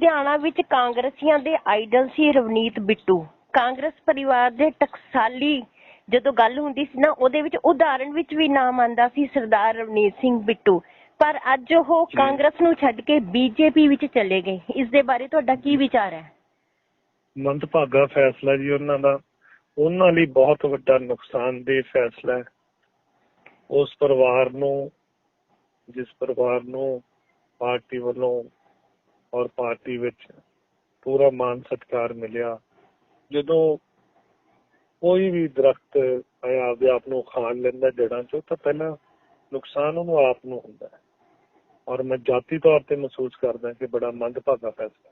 ਲੁਧਿਆਣਾ ਵਿੱਚ ਕਾਂਗਰਸੀਆਂ ਦੇ ਆਈਡਲ ਸੀ ਰਵਨੀਤ ਬਿੱਟੂ। ਕਾਂਗਰਸ ਪਰਿਵਾਰ ਦੇ ਟਕਸਾਲੀ ਜਦੋਂ ਗੱਲ ਹੁੰਦੀ ਸੀ ਨਾ ਉਹਦੇ ਵਿੱਚ ਉਦਾਹਰਣ ਵਿੱਚ ਵੀ ਨਾਮ ਆਂਦਾ ਸੀ ਸਰਦਾਰ ਰਵਨੀਤ ਸਿੰਘ ਬਿੱਟੂ। ਪਰ ਅੱਜ ਉਹ। ਕਾਂਗਰਸ ਨੂੰ ਛੱਡ ਕੇ ਬੀਜੇਪੀ ਵਿੱਚ ਚਲੇ ਗਏ। ਇਸ ਦੇ ਬਾਰੇ ਤੁਹਾਡਾ ਕੀ ਵਿਚਾਰ ਹੈ? ਮੰਦਭਾਗਾ ਫੈਸਲਾ ਜੀ ਉਹਨਾਂ ਦਾ। ਉਹਨਾਂ ਲਈ ਬਹੁਤ ਵੱਡਾ ਨੁਕਸਾਨਦੇਹ ਫੈਸਲਾ ਹੈ। ਉਸ ਪਰਿਵਾਰ ਨੂੰ ਜਿਸ ਪਰਿਵਾਰ ਨੂੰ ਪਾਰਟੀ ਵੱਲੋਂ ਔਰ ਪਾਰਟੀ ਵਿੱਚ ਪੂਰਾ ਮਾਨ ਸਤਿਕਾਰ ਮਿਲਿਆ। ਜਦੋਂ ਕੋਈ ਵੀ ਦਰਖਤ ਆਪਦੇ ਆਪ ਨੂੰ ਖਾਣ ਲੈਂਦਾ ਜੜਾਂ ਚੋਂ ਤਾਂ ਪਹਿਲਾਂ ਨੁਕਸਾਨ ਉਹਨੂੰ ਆਪ ਨੂੰ ਹੁੰਦਾ ਹੈ। ਔਰ ਮੈਂ ਜਾਤੀ ਤੌਰ ਤੇ ਮਹਿਸੂਸ ਕਰਦਾ ਕਿ ਬੜਾ ਮੰਦਭਾਗਾ ਫੈਸਲਾ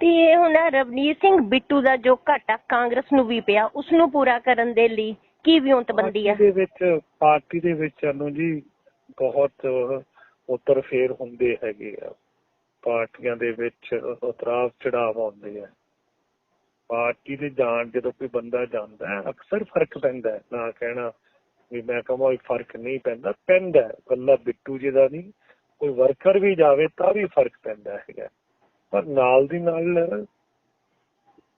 ਤੇ ਇਹ ਹੁਣ ਰਵਨੀਤ ਸਿੰਘ ਬਿੱਟੂ ਦਾ ਜੋ ਘਾਟਾ ਕਾਂਗਰਸ ਨੂੰ ਵੀ ਪਿਆ ਉਸ ਨੂੰ ਪੂਰਾ ਕਰਨ ਦੇ ਲਈ ਕੀ ਵਿਉਂਤਬੰਦੀ ਹੈ? ਦੇ ਵਿੱਚ ਪਾਰਟੀ ਦੇ ਵਿੱਚ ਅਨੂ ਜੀ ਬਹੁਤ ਉਤਰ ਫੇਰ ਹੁੰਦੇ ਹੈਗੇ ਆ। ਪਾਰਟੀਆਂ ਦੇ ਵਿੱਚ ਉਤਰਾਵ ਚੜਾਵ ਆਉਂਦੇ ਆ। ਪਾਰਟੀ ਦੇ ਜਾਣ ਜਦੋਂ ਕੋਈ ਬੰਦਾ ਜਾਂਦਾ ਹੈ, ਅਕਸਰ ਫ਼ਰਕ ਪੈਂਦਾ ਹੈ। ਨਾ ਕਹਿਣਾ ਵੀ ਮੈਂ ਕਹਾਂ ਵੀ ਫ਼ਰਕ ਨਹੀਂ ਪੈਂਦਾ ਪੈਂਦਾ ਕੱਲਾ ਬਿੱਟੂ ਜੀ ਦਾ ਨਹੀਂ, ਕੋਈ ਵਰਕਰ ਵੀ ਜਾਵੇ ਤਾਂ ਵੀ ਫ਼ਰਕ ਪੈਂਦਾ ਹੈਗਾ। ਪਰ ਨਾਲ ਦੀ ਨਾਲ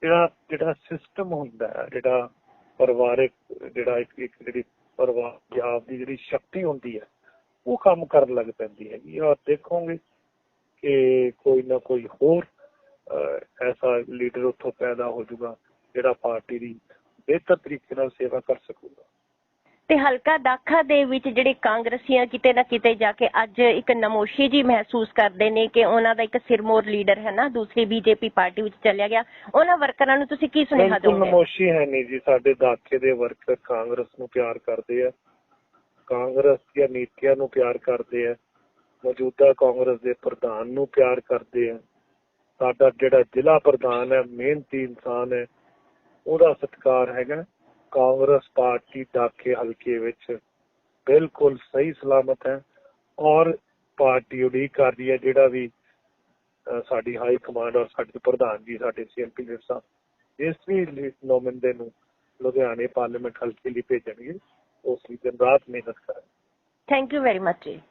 ਜਿਹੜਾ ਜਿਹੜਾ ਸਿਸਟਮ ਹੁੰਦਾ ਜਿਹੜਾ ਪਰਿਵਾਰਿਕ, ਜਿਹੜਾ ਇੱਕ ਜਿਹੜੀ ਪਰਿਵਾਰ ਦੀ ਦੀ ਜਿਹੜੀ ਸ਼ਕਤੀ ਹੁੰਦੀ ਹੈ ਉਹ ਕੰਮ ਕਰਨ ਲੱਗ ਪੈਂਦੀ ਹੈਗੀ ਔਰ ਦੇਖੋਗੇ ਕਿ ਕੋਈ ਨਾ ਕੋਈ ਹੋਰ ਐਸਾ ਲੀਡਰ ਉੱਥੋਂ ਪੈਦਾ ਹੋ ਜਾਊਗਾ ਜਿਹੜਾ ਪਾਰਟੀ ਦੀ ਬਿਹਤਰ ਤਰੀਕੇ ਨਾਲ ਸੇਵਾ ਕਰ ਸਕੂਗਾ। ਤੇ ਹਲਕਾ ਦਾਖਾ ਦੇ ਵਿੱਚ ਜਿਹੜੇ ਕਾਂਗਰਸੀਆਂ ਕਿਤੇ ਨਾ ਕਿਤੇ ਜਾ ਕੇ ਅੱਜ ਇੱਕ ਨਮੋਸ਼ੀ ਜੀ ਮਹਿਸੂਸ ਕਰਦੇ ਨੇ ਕਿ ਉਹਨਾਂ ਦਾ ਇੱਕ ਸਿਰਮੌਰ ਲੀਡਰ ਹੈ ਨਾ ਦੂਸਰੀ ਬੀਜੇਪੀ ਪਾਰਟੀ ਵਿੱਚ ਚਲਿਆ ਗਿਆ। ਉਹਨਾਂ ਵਰਕਰਾਂ ਨੂੰ ਤੁਸੀਂ ਕੀ ਸੁਨੇਹਾ ਦਿਓਗੇ? ਨਮੋਸ਼ੀ ਹੈ ਨਹੀਂ ਜੀ। ਸਾਡੇ ਦਾਖੇ ਦੇ ਵਰਕਰ ਕਾਂਗਰਸ ਨੂੰ ਪਿਆਰ ਕਰਦੇ ਆ। ਕਾਂਗਰਸ ਦੀਆਂ ਨੀਤੀਆਂ ਨੂੰ ਪਿਆਰ ਕਰਦੇ ਹੈ ਮੌਜੂਦਾ ਕਾਂਗਰਸ ਦੇ ਪ੍ਰਧਾਨ ਨੂੰ ਪਿਆਰ ਕਰਦੇ ਹੈ ਸਾਡਾ ਜਿਹੜਾ ਜ਼ਿਲ੍ਹਾ ਪ੍ਰਧਾਨ ਹੈ, ਮਿਹਨਤੀ ਇਨਸਾਨ ਹੈ, ਉਹਦਾ ਸਤਿਕਾਰ ਹੈਗਾ ਕਾਂਗਰਸ ਪਾਰਟੀ ਦਾਖੇ ਹਲਕੇ ਵਿੱਚ। ਬਿਲਕੁਲ ਸਹੀ ਸਲਾਮਤ ਹੈ ਔਰ ਪਾਰਟੀ ਉਡੀਕ ਕਰ ਰਹੀ ਹੈ, ਜਿਹੜਾ ਵੀ ਸਾਡੀ ਹਾਈ ਕਮਾਂਡ ਔਰ ਸਾਡੇ ਪ੍ਰਧਾਨ ਜੀ, ਸਾਡੇ ਸੀਐਮਪੀ ਸਾਹਿਬ, ਇਸ ਵੀ ਲੀ- ਨੁਮਾਇੰਦੇ ਨੂੰ ਲੁਧਿਆਣੇ ਪਾਰਲੀਮੈਂਟ ਹਲਕੇ ਲਈ ਭੇਜਣਗੇ। brought me this. Thank you very much, Jay.